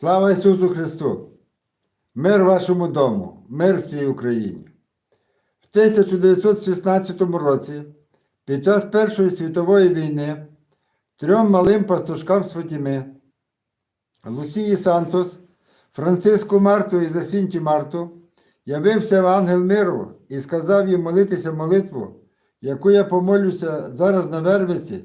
Слава Ісусу Христу! Мир вашому дому, мир всій Україні. В 1916 році, під час Першої світової війни, трьом малим пастушкам з Фатіми, Лусії Сантос, Франциску Марту і Засінті Марту, явився ангел миру і сказав їм молитися молитву, яку я помолюся зараз на Вервиці,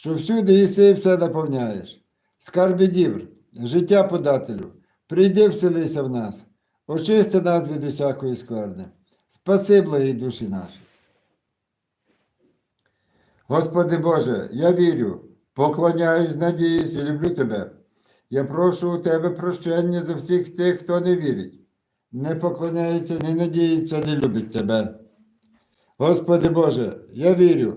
що всюди єси все наповняєш. Скарби дібр, життя подателю, прийди вселися в нас, очисти нас від усякої скверни. Спаси благі душі наші. Господи Боже, я вірю, поклоняюсь, надіюсь і люблю Тебе. Я прошу у Тебе прощення за всіх тих, хто не вірить, не поклоняється, не надіється, не любить Тебе. Господи Боже, я вірю,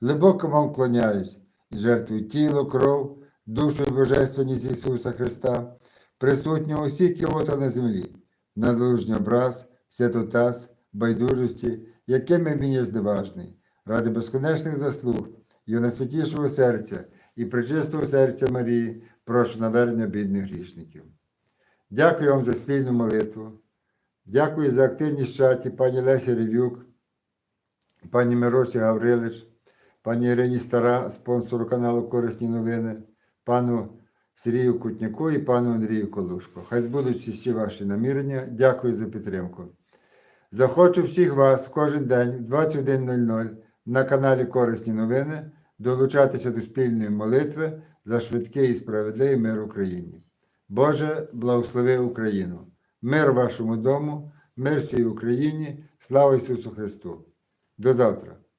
глибоко вам вклоняюсь і жертвую тіло, кров, душу і божественність Ісуса Христа, присутнього усі кіота на землі, на долужній образ, святотаз, байдужості, якими він є зневажний, ради безконечних заслуг Його найсвятішого серця і причистого серця Марії, прошу навернення бідних грішників. Дякую вам за спільну молитву. Дякую за активність в чаті пані Лесі Ревюк, пані Миросі Гаврилич, пані Ірині Стара, спонсору каналу Корисні новини, пану Сергію Кутняку і пану Андрію Колушко. Хай збудуться всі ваші намірення. Дякую за підтримку. Захочу всіх вас кожен день в 21.00 на каналі Корисні новини долучатися до спільної молитви за швидкий і справедливий мир Україні. Боже, благослови Україну! Мир вашому дому, мир всій Україні, слава Ісусу Христу! До завтра!